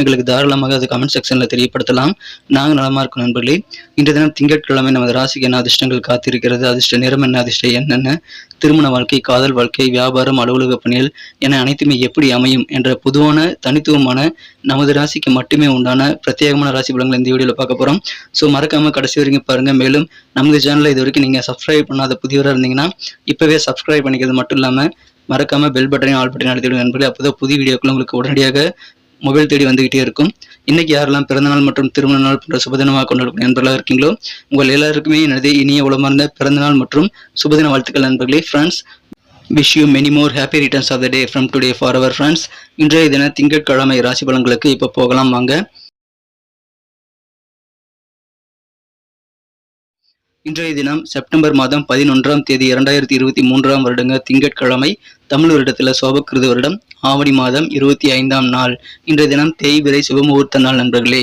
எங்களுக்கு தாராளமாக அது கமெண்ட் செக்ஷனில் தெரியப்படுத்தலாம். நாங்கள் நலமாக இருக்கும் நண்பர்களே. இன்று தினம் திங்கட்கிழமை நமது ராசிக்கு என்ன அதிர்ஷ்டங்கள் காத்திருக்கிறது? அதிர்ஷ்ட நிறம் என்ன? அதிர்ஷ்ட என்னென்ன திருமண வாழ்க்கை காதல் வாழ்க்கை வியாபாரம் அலுவலக பணிகள் என அனைத்துமே எப்படி அமையும் என்ற பொதுவான தனித்துவமான நமது ராசிக்கு மட்டுமே உண்டான பிரத்யேகமான ராசி பலன்கள் இந்த வீடியோவில் பார்க்க போகிறோம் ஸோ மறக்காமல் கடைசி வரைக்கும் பாருங்கள் மேலும் நமது சேனலில் இது வரைக்கும் நீங்கள் சப்ஸ்கிரைப் பண்ணாத புதியவராக இருந்தீங்கன்னா இப்போவே சப்ஸ்கிரைப் பண்ணிக்கிறது மட்டும் இல்லாமல் மறக்காம பெல் பட்டனையும் ஆல் பட்டனையும் அழுத்திவிடுங்க நண்பர்களே. அப்போதான் புதிய வீடியோக்கள் உங்களுக்கு உடனடியாக மொபைல் தேடி வந்துகிட்டே இருக்கும். இன்னைக்கு யாரெல்லாம் பிறந்தநாள் மற்றும் திருமண நாள் போன்ற சுபதினமாக கொண்டாடக்கூடிய நண்பர்களாக இருக்கீங்களோ உங்கள் எல்லாருக்குமே எனது இனிய உளமார்ந்த பிறந்தநாள் மற்றும் சுபதின வாழ்த்துக்கள் நண்பர்களே friends wish you many more happy returns of the day from today for our friends இன்றைய தின திங்கட்கிழமை ராசி பலன்களுக்கு இப்போ போகலாம் வாங்க. இன்றைய தினம் செப்டம்பர் மாதம் பதினொன்றாம் தேதி இரண்டாயிரத்தி இருபத்தி மூன்றாம் வருடங்க திங்கட்கிழமை தமிழ் வருடத்தில் சோபக்கிருது வருடம். ஆவணி மாதம் இருபத்தி ஐந்தாம் நாள். இன்றைய தினம் தேய்பிரை சுபமுகூர்த்த நாள் நண்பர்களே.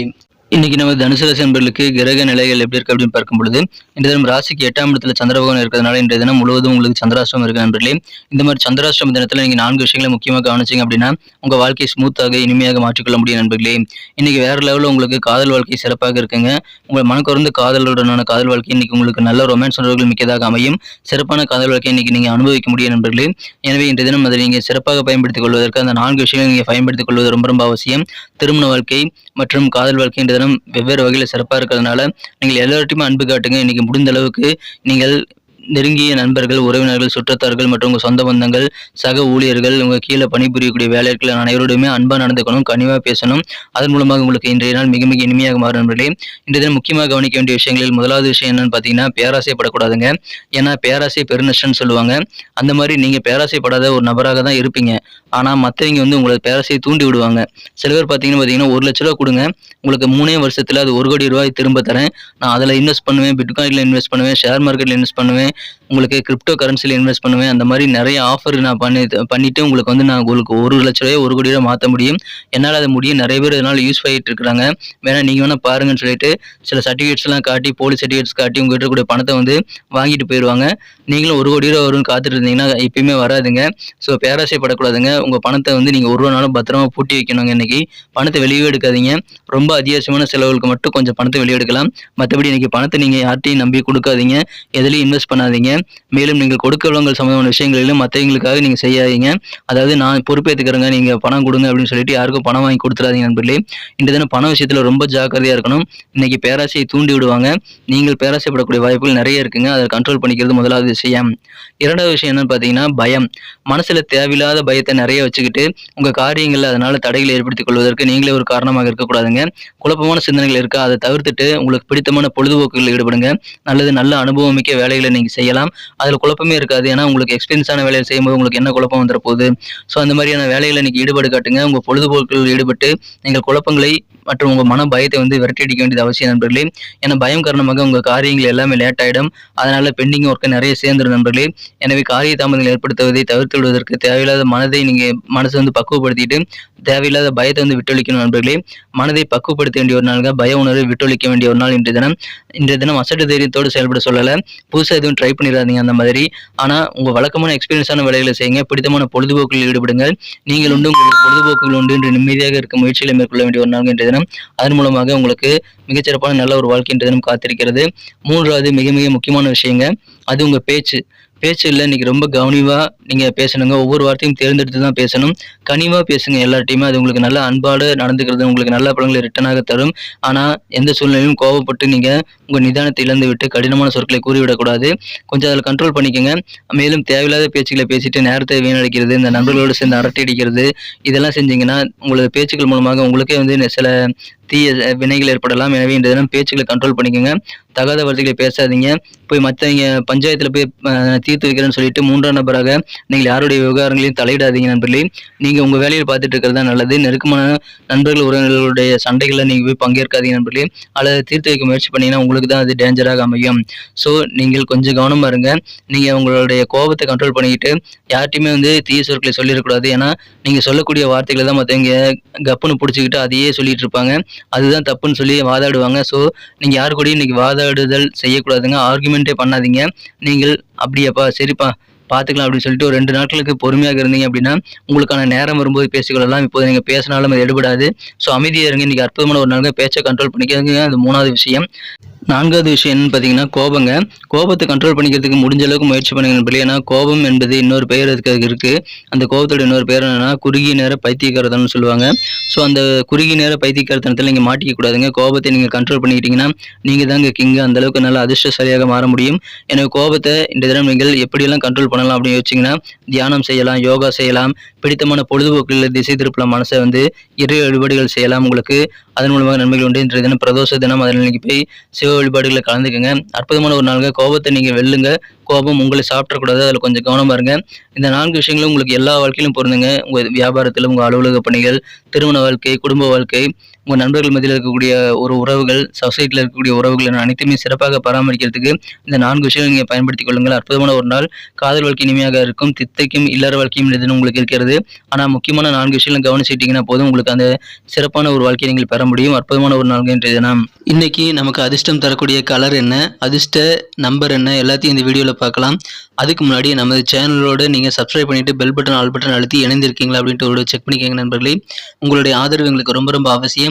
இன்னைக்கு நம்ம தனுசு ராசி நண்பர்களுக்கு கிரக நிலைகள் எப்படி இருக்கு அப்படின்னு பார்க்கும் பொழுது இந்த தினம் ராசிக்கு எட்டாம் இடத்துல சந்திரபகவான் இருக்கிறதுனால இன்றைய தினம் முழுவதும் உங்களுக்கு சந்திராஷ்டிரம் இருக்கு நண்பர்களே. இந்த மாதிரி சந்திராஷ்டிரம் தினத்துல நீங்க நான்கு விஷயங்களை முக்கியமாக கவனிச்சிங்க அப்படின்னா உங்க வாழ்க்கையை ஸ்மூத்தாக இனிமையாக மாற்றிக்கொள்ள முடியும் நண்பர்களே. இன்னைக்கு வேற லெவலில் உங்களுக்கு காதல் வாழ்க்கை சிறப்பாக இருக்குங்க. உங்கள் மனக்குறந்து காதலுடனான காதல் வாழ்க்கை இன்னைக்கு உங்களுக்கு நல்ல ரொமான்ஸ் உணர்வுகள் மிக்கதாக அமையும். சிறப்பான காதல் வாழ்க்கை இன்னைக்கு நீங்க அனுபவிக்க முடியும் நண்பர்களே. எனவே இன்றைய தினம் அதை நீங்க சிறப்பாக பயன்படுத்திக் கொள்வதற்கு அந்த நான்கு விஷயங்களை நீங்க பயன்படுத்திக் கொள்வது ரொம்ப ரொம்ப அவசியம். திருமண வாழ்க்கை மற்றும் காதல் வாழ்க்கை இன்றைய வெவ்வேறு வகையில் சிறப்பாக இருக்கிறதுனால நீங்கள் எல்லார்ட்டையுமே அன்பு காட்டுங்க. இன்னைக்கு முடிந்த அளவுக்கு நீங்கள் நெருங்கிய நண்பர்கள் உறவினர்கள் சுற்றத்தார்கள் மற்றும் உங்கள் சொந்த பந்தங்கள் சக ஊழியர்கள் உங்கள் கீழே பணிபுரியக்கூடிய வேலைகள் அனைவருடையுமே அன்பாக நடந்துக்கணும் கனிவாக பேசணும். அதன் மூலமாக உங்களுக்கு இன்றைய நாள் மிக மிக இனிமையாக மாறும் நண்பர்களே. இன்றைய தினம் முக்கியமாக கவனிக்க வேண்டிய விஷயங்களில் முதலாவது விஷயம் என்னன்னு பார்த்தீங்கன்னா பேராசைப்படக்கூடாதுங்க. ஏன்னா பேராசை பெருநஷ்டம்னு சொல்லுவாங்க. அந்த மாதிரி நீங்கள் பேராசைப்படாத ஒரு நபராக தான் இருப்பீங்க. ஆனால் மற்றவங்க வந்து உங்களை பேராசையை தூண்டி விடுவாங்க. சில பேர் பார்த்தீங்கன்னா பார்த்தீங்கன்னா ஒரு லட்ச ரூபா கொடுங்க. உங்களுக்கு மூணே வருஷத்தில் அது ஒரு கோடி ரூபாய் திரும்ப தரேன். நான் அதில் இன்வெஸ்ட் பண்ணுவேன் பிட்காயினில் இன்வெஸ்ட் பண்ணுவேன் ஷேர் மார்க்கெட்டில் இன்வெஸ்ட் பண்ணுவேன். உங்களுக்கு கிரிப்டோ கரன்சியில் இன்வெஸ்ட் பண்ணுவேன். அந்த மாதிரி நிறைய ஆஃபர் நான் பண்ணி பண்ணிட்டு உங்களுக்கு வந்து நான் உங்களுக்கு ஒரு லட்ச ரூபாய் ஒரு கோடி ரூபாய் மாற்ற முடியும். என்னால் அதை முடியும். நிறைய பேர் இதனால் யூஸ் பண்ணிட்டு இருக்கிறாங்க. வேணா நீங்கள் வேணால் பாருங்கன்னு சொல்லிட்டு சில சர்டிஃபிகேட்ஸ்லாம் காட்டி போலீஸ் சர்டிஃபிகேட்ஸ் காட்டி உங்ககிட்ட கூட பணத்தை வந்து வாங்கிட்டு போயிடுவாங்க நீங்களும் ஒரு கோடி ரூபா வரும்னு காத்துட்டு இருந்தீங்கன்னா எப்பயுமே வராதுங்க. ஸோ பேராசைப்படக்கூடாதுங்க. உங்கள் பணத்தை வந்து நீங்கள் ஒரு நாளும் பத்திரமா பூட்டி வைக்கணுங்க இன்னைக்கு. பணத்தை வெளியே எடுக்காதீங்க. ரொம்ப அத்தியாவசியமான செலவுகளுக்கு மட்டும் கொஞ்சம் பணத்தை வெளியே எடுக்கலாம். மற்றபடி இன்னைக்கு பணத்தை நீங்கள் யார்ட்டையும் நம்பி கொடுக்காதீங்க. எதுலையும் இன்வெஸ்ட் பண்ணாதீங்க. மேலும் நீங்கள் கொடுக்க வளங்கள் சம்பந்தமான விஷயங்களிலும் மற்றவங்களுக்காக நீங்கள் செய்யாதீங்க. அதாவது நான் பொறுப்பேற்றுக்கிறேங்க நீங்கள் பணம் கொடுங்க அப்படின்னு சொல்லிட்டு யாருக்கும் பணம் வாங்கி கொடுத்துறாதீங்க நண்பர்களே. இந்த தினம் பண விஷயத்தில் ரொம்ப ஜாக்கிரதையாக இருக்கணும். இன்னைக்கு பேராசையை தூண்டி விடுவாங்க. நீங்கள் பேராசைப்படக்கூடிய வாய்ப்புகள் நிறைய இருக்குங்க. அதை கண்ட்ரோல் பண்ணிக்கிறது முதலாவது விஷயம். இரண்டாவது விஷயம் என்னன்னு பார்த்தீங்கன்னா பயம். மனசில் தேவையில்லாத பயத்தை நிறைய வச்சுக்கிட்டு உங்கள் காரியங்களில் அதனால் தடைகளை ஏற்படுத்திக் கொள்வதற்கு நீங்களே ஒரு காரணமாக இருக்கக்கூடாதுங்க. குழப்பமான சிந்தனைகள் இருக்கா? அதை தவிர்த்துட்டு உங்களுக்கு பிடித்தமான பொழுதுபோக்குகளில் ஈடுபடுங்க. நல்லது நல்ல அனுபவம் மிக்க வேலைகளை நீங்கள் செய்யலாம். அதில் குழப்பமே இருக்காது. ஏன்னா உங்களுக்கு எக்ஸ்பீரியன்ஸான வேலையை செய்யும்போது உங்களுக்கு என்ன குழப்பம் வந்துட போகுது ஸோ அந்த மாதிரியான வேலைகளை நீங்கள் ஈடுபாடு காட்டுங்க. உங்கள் பொழுதுபோக்கில் ஈடுபட்டு நீங்கள் குழப்பங்களை மற்றும் உங்கள் மன பயத்தை வந்து விரட்டி அடிக்க வேண்டியது அவசியம் நண்பர்களே. ஏன்னா பயம் காரணமாக உங்கள் காரியங்கள் எல்லாமே லேட் ஆகிடும் அதனால் பெண்டிங் ஒர்க்கை நிறைய சேர்ந்துடும் நண்பர்களே. எனவே காரிய தாமதங்கள் ஏற்படுத்துவதை தவிர்த்து விடுவதற்கு தேவையில்லாத மனதை நீங்கள் மனசை வந்து பக்குவப்படுத்திட்டு தேவையில்லாத பயத்தை வந்து விட்டொழிக்கணும் நண்பர்களே. மனதை பக்குவப்படுத்த வேண்டிய ஒரு நாளுங்க. பய உணர்வை விட்டொழிக்க வேண்டிய ஒரு நாள் இன்றைய தினம். இன்றைய தினம் அசட்டு தைரியத்தோடு செயல்பட சொல்லலை. புதுசாக எதுவும் ட்ரை பண்ணிடாதீங்க அந்த மாதிரி. ஆனால் உங்கள் வழக்கமான எக்ஸ்பீரியன்ஸான வேலைகளை செய்யுங்க. பிடித்தமான பொழுதுபோக்கில் ஈடுபடுங்கள். நீங்கள் உண்டு உங்களுக்கு பொழுதுபோக்குகள் உண்டு என்று நிம்மதியாக இருக்க முயற்சிகளை மேற்கொள்ள வேண்டிய ஒரு நாள் தினம். அதன் மூலமாக உங்களுக்கு மிகச்சிறப்பான நல்ல ஒரு வாழ்க்கை இன்றைய தினம் காத்திருக்கிறது. மூன்றாவது மிக மிக முக்கியமான விஷயங்க அது உங்கள் பேச்சு. பேச்சு இல்லை ரொம்ப கவனிவாக நீங்கள் பேசணுங்க. ஒவ்வொரு வார்த்தையும் தேர்ந்தெடுத்து தான் பேசணும். கனிவாக பேசுங்க எல்லார்ட்டையுமே. அது உங்களுக்கு நல்ல அன்பாடு நடந்துக்கிறது உங்களுக்கு நல்ல படங்களை ரிட்டனாக தரும். ஆனால் எந்த சூழ்நிலையும் கோவப்பட்டு நீங்கள் உங்கள் நிதானத்தை இழந்து விட்டு கடினமான சொற்களை கூறிவிடக்கூடாது கொஞ்சம் அதில் கண்ட்ரோல் பண்ணிக்கோங்க. மேலும் தேவையில்லாத பேச்சுக்களை பேசிட்டு நேரத்தை வீணடிக்கிறது இந்த நண்பர்களோடு சேர்ந்து அரட்டை அடிக்கிறது இதெல்லாம் செஞ்சீங்கன்னா உங்களது பேச்சுக்கள் மூலமாக உங்களுக்கே வந்து சில தீய வினைகள் ஏற்படலாம். எனவே இந்த தினம் பேச்சுக்களை கண்ட்ரோல் பண்ணிக்கோங்க. தகாத வார்த்தைகளை பேசாதீங்க. போய் மற்றவங்க பஞ்சாயத்தில் போய் தீர்த்து வைக்கிறேன்னு சொல்லிட்டு மூன்றாம் நபராக நீங்கள் யாருடைய விவகாரங்களையும் தலையிடாதீங்க நண்பர்களே. நீங்கள் உங்கள் வேலையில் பார்த்துட்டு இருக்கிறது தான் நல்லது. நெருக்கமான நண்பர்கள் உறவினர்களுடைய சண்டைகளில் நீங்கள் போய் பங்கேற்காதீங்க நண்பர்களே. அல்லது தீர்த்து வைக்க முயற்சி பண்ணீங்கன்னா உங்களுக்கு தான் அது டேஞ்சராக அமையும். ஸோ நீங்கள் கொஞ்சம் கவனமாக இருங்க. நீங்கள் உங்களுடைய கோபத்தை கண்ட்ரோல் பண்ணிக்கிட்டு யார்ட்டையுமே வந்து தீய சொற்களை சொல்லிடக்கூடாது. ஏன்னா நீங்கள் சொல்லக்கூடிய வார்த்தைகளை தான் மற்றவங்க கப்புன்னு பிடிச்சிக்கிட்டு அதையே சொல்லிட்டு இருப்பாங்க. அதுதான் தப்புன்னு சொல்லி வாதாடுவாங்க. ஸோ நீங்கள் யாரு கூடயும் இன்னைக்கு வாதாடுதல் செய்யக்கூடாதுங்க. ஆர்குமெண்ட்டே பண்ணாதீங்க. நீங்கள் அப்படியாப்பா சரிப்பா பார்த்துக்கலாம் அப்படின்னு சொல்லிட்டு ஒரு ரெண்டு நாட்களுக்கு பொறுமையாக இருந்தீங்க அப்படின்னா உங்களுக்கான நேரம் வரும்போது பேசிக்கொள்ளலாம். இப்போது நீங்கள் பேசினாலும் அது எடுபடாது. ஸோ அமைதியாக இருங்க. இன்றைக்கி அற்புதமான ஒரு நாளுங்க. பேச்சை கண்ட்ரோல் பண்ணிக்கிறதுங்க அது மூணாவது விஷயம். நான்காவது விஷயம் என்னன்னு பார்த்தீங்கன்னா கோபங்க. கோபத்தை கண்ட்ரோல் பண்ணிக்கிறதுக்கு முடிஞ்ச அளவுக்கு முயற்சி பண்ணுங்க நண்பர்களே. ஏன்னா கோபம் என்பது இன்னொரு பெயர் அதுக்கு இருக்குது அந்த கோபத்தோட இன்னொரு பெயர் என்னன்னா குறுகிய நேர பைத்தியக்காரத்தனம்னு சொல்லுவாங்க. ஸோ அந்த குறுகிய நேர பைத்தியக்காரத்தனத்தில் நீங்கள் மாட்டிக்க கூடாதுங்க. கோபத்தை நீங்கள் கண்ட்ரோல் பண்ணிக்கிட்டீங்கன்னா நீங்கள் தாங்க கிங் அந்த அளவுக்கு நல்ல அதிர்ஷ்டசாலியாக மாற முடியும். எனவே கோபத்தை இந்த தினம் நீங்கள் எப்படியெல்லாம் கண்ட்ரோல் பண்ணலாம் அப்படின்னு யோசிச்சிங்கன்னா தியானம் செய்யலாம் யோகா செய்யலாம். பிடித்தமான பொழுதுபோக்கில் திசை திருப்பலாம் மனசை வந்து இறை வழிபாடுகள் செய்யலாம் உங்களுக்கு. அதன் மூலமாக நன்மைகள் உண்டு இன்றைய தினம் பிரதோஷ தினம் அதில் இன்னைக்கு போய் சிவ வழிபாடுகளை கலந்துக்குங்க. அற்புதமான ஒரு நாளுங்க. கோபத்தை நீங்கள் வெல்லுங்க. கோபம் உங்களை சாப்பிடக்கூடாது. அதில் கொஞ்சம் கவனமாக இருங்க இந்த நான்கு விஷயங்களும் உங்களுக்கு எல்லா வாழ்க்கையிலும் பொருந்துங்க. உங்கள் வியாபாரத்தில் உங்கள் அலுவலக பணிகள் திருமண வாழ்க்கை குடும்ப வாழ்க்கை உங்கள் நண்பர்கள் மத்தியில் இருக்கக்கூடிய ஒரு உறவுகள் சொசைட்டியில் இருக்கக்கூடிய உறவுகள் அனைத்துமே சிறப்பாக பராமரிக்கிறதுக்கு இந்த நான்கு விஷயங்கள் நீங்கள் பயன்படுத்திக் கொள்ளுங்கள். அற்புதமான ஒரு நாள். காதல் வாழ்க்கை இனிமையாக இருக்கும். தித்தைக்கும் இல்லற வாழ்க்கையும் எதுன்னு உங்களுக்கு இருக்கிறது. ஆனால் முக்கியமான நான்கு விஷயங்களும் கவனிச்சிட்டிங்கன்னா போதும் உங்களுக்கு அந்த சிறப்பான ஒரு வாழ்க்கையை நீங்கள் பெற முடியும். அற்புதமான ஒரு நாள் இன்றைய தினம். இன்னைக்கு நமக்கு அதிர்ஷ்டம் தரக்கூடிய கலர் என்ன? அதிர்ஷ்ட நம்பர் என்ன? எல்லாத்தையும் இந்த வீடியோவில் பார்க்கலாம். அதுக்கு முன்னாடி நமது சேனலோடு நீங்கள் சப்ஸ்கிரைப் பண்ணிட்டு பெல் பட்டன் ஆல் பட்டன் அழுத்தி இணைந்திருக்கீங்களா அப்படின்ட்டு ஒரு செக் பண்ணிக்கோங்க நண்பர்களே. உங்களுடைய ஆதரவு எங்களுக்கு ரொம்ப ரொம்ப அவசியம்.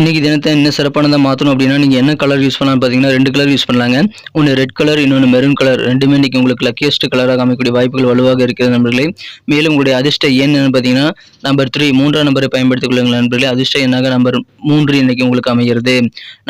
இன்றைக்கி தினத்தை இன்னும் சிறப்பானதாக மாற்றணும் அப்படின்னா நீங்கள் என்ன கலர் யூஸ் பண்ணலாம் பார்த்தீங்கன்னா ரெண்டு கலர் யூஸ் பண்ணலாங்க. ஒன்று ரெட் கலர் இன்னொன்று மெரூன் கலர் ரெண்டுமே இன்னைக்கு உங்களுக்கு லக்கியஸ்ட் கலராக அமைக்கக்கூடிய வாய்ப்புகள் வலுவாக இருக்கிறது நண்பர்களே. மேலும் உங்களுடைய அதிர்ஷ்ட எண் பார்த்தீங்கன்னா நம்பர் த்ரீ மூன்றாம் நம்பரை பயன்படுத்திக் கொள்ளுங்கள் நண்பர்களே. அதிர்ஷ்ட எண்ணாக நம்பர் மூன்று இன்றைக்கி உங்களுக்கு அமைகிறது.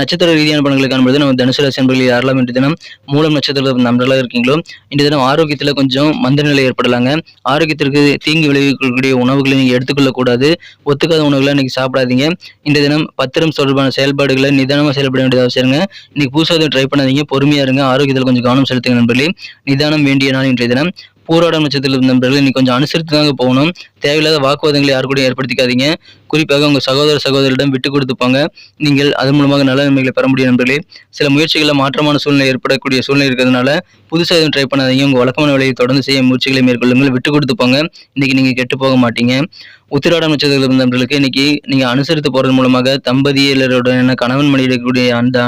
நட்சத்திர ரீதியான பலன்களை காணும்போது நம்ம தனுசு ராசி நண்பர்கள் யாரெல்லாம் இன்று தினம் மூலம் நட்சத்திர நண்பர்களாக இருக்கீங்களோ இந்த தினம் ஆரோக்கியத்தில் கொஞ்சம் மந்த நிலை ஏற்படலாங்க. ஆரோக்கியத்திற்கு தீங்கு விளைவிக்கக்கூடிய உணவுகளை நீங்கள் எடுத்துக்கொள்ளக்கூடாது. ஒத்துக்காத உணவுகளை இன்றைக்கி சாப்பிடாதீங்க. இந்த தினம் பத்து பத்திரம் தொடர்பான செயல்பாடுகளை நிதானமாக செயல்பட வேண்டியது அவசியங்க இன்னைக்கு புதுசாக ட்ரை பண்ணாதீங்க. பொறுமையா இருங்க. ஆரோக்கியத்தில் கொஞ்சம் கவனம் செலுத்துங்க நண்பர்களே. நிதானம் வேண்டிய நாள் இன்றைய தினம். போராட நட்சத்திரத்தில் நண்பர்கள் இன்னைக்கு கொஞ்சம் அனுசரித்து தாங்க போகணும். தேவையில்லாத வாக்குவாதங்களை யாரு கூட ஏற்படுத்திக்காதீங்க. குறிப்பாக உங்கள் சகோதர சகோதரிடம் விட்டு கொடுத்துப்பாங்க. நீங்கள் அதன் மூலமாக நல்ல நன்மைகளை பெற முடியும் நண்பர்களே. சில முயற்சிகளில் மாற்றமான சூழ்நிலை ஏற்படக்கூடிய சூழ்நிலை இருக்கிறதுனால புதுசாக எதுவும் ட்ரை பண்ணாதீங்க. உங்கள் வழக்கமான வேலையை தொடர்ந்து செய்ய முயற்சிகளை மேற்கொள்ளுங்கள். விட்டு கொடுத்துப்பாங்க. இன்றைக்கி நீங்கள் கெட்டு போக மாட்டீங்க. உத்திராடம் நட்சத்திரத்தில் இருந்தவர்களுக்கு இன்னைக்கு நீங்கள் அனுசரித்து போகிறது மூலமாக தம்பதியருடன் கணவன் மனைவி இருக்கக்கூடிய அந்த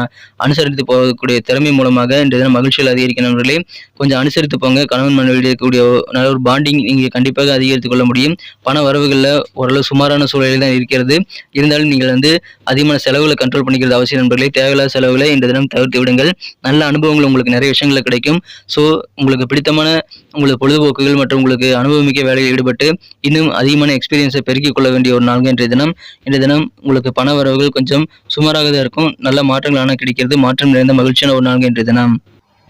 அனுசரித்து போகக்கூடிய திறமை மூலமாக இந்த தினம் மகிழ்ச்சியில் அதிகரிக்க நண்பர்களே. கொஞ்சம் அனுசரித்து போங்க கணவன் மனைவி இருக்கக்கூடிய நல்ல ஒரு பாண்டிங் நீங்கள் கண்டிப்பாக அதிகரித்துக் கொள்ள முடியும். பண வரவுகளில் ஓரளவு சுமாரான சூழலில் தான் இருக்கிறது. இருந்தாலும் நீங்கள் வந்து அதிகமான செலவுகளை கண்ட்ரோல் பண்ணிக்கிறது அவசியம் நண்பர்களே. தேவையில்லாத செலவுகளை இந்த தினம் தவிர்த்து விடுங்கள். நல்ல அனுபவங்கள் உங்களுக்கு நிறைய விஷயங்கள் கிடைக்கும். ஸோ உங்களுக்கு பிடித்தமான உங்களுக்கு பொழுதுபோக்குகள் மற்றும் உங்களுக்கு அனுபவமிக்க வேலையில் ஈடுபட்டு இன்னும் அதிகமான எக்ஸ்பீரியன்ஸை பெருக்கிக் கொள்ள வேண்டிய ஒரு நாள் இன்றைய தினம். இன்றைய தினம் உங்களுக்கு பண வரவுகள் கொஞ்சம் சுமாராக தான் இருக்கும். நல்ல மாற்றங்கள் ஆனால் கிடைக்கிறது. மாற்றம் நிறைந்த மகிழ்ச்சியான ஒரு நாள் இன்றைய தினம்.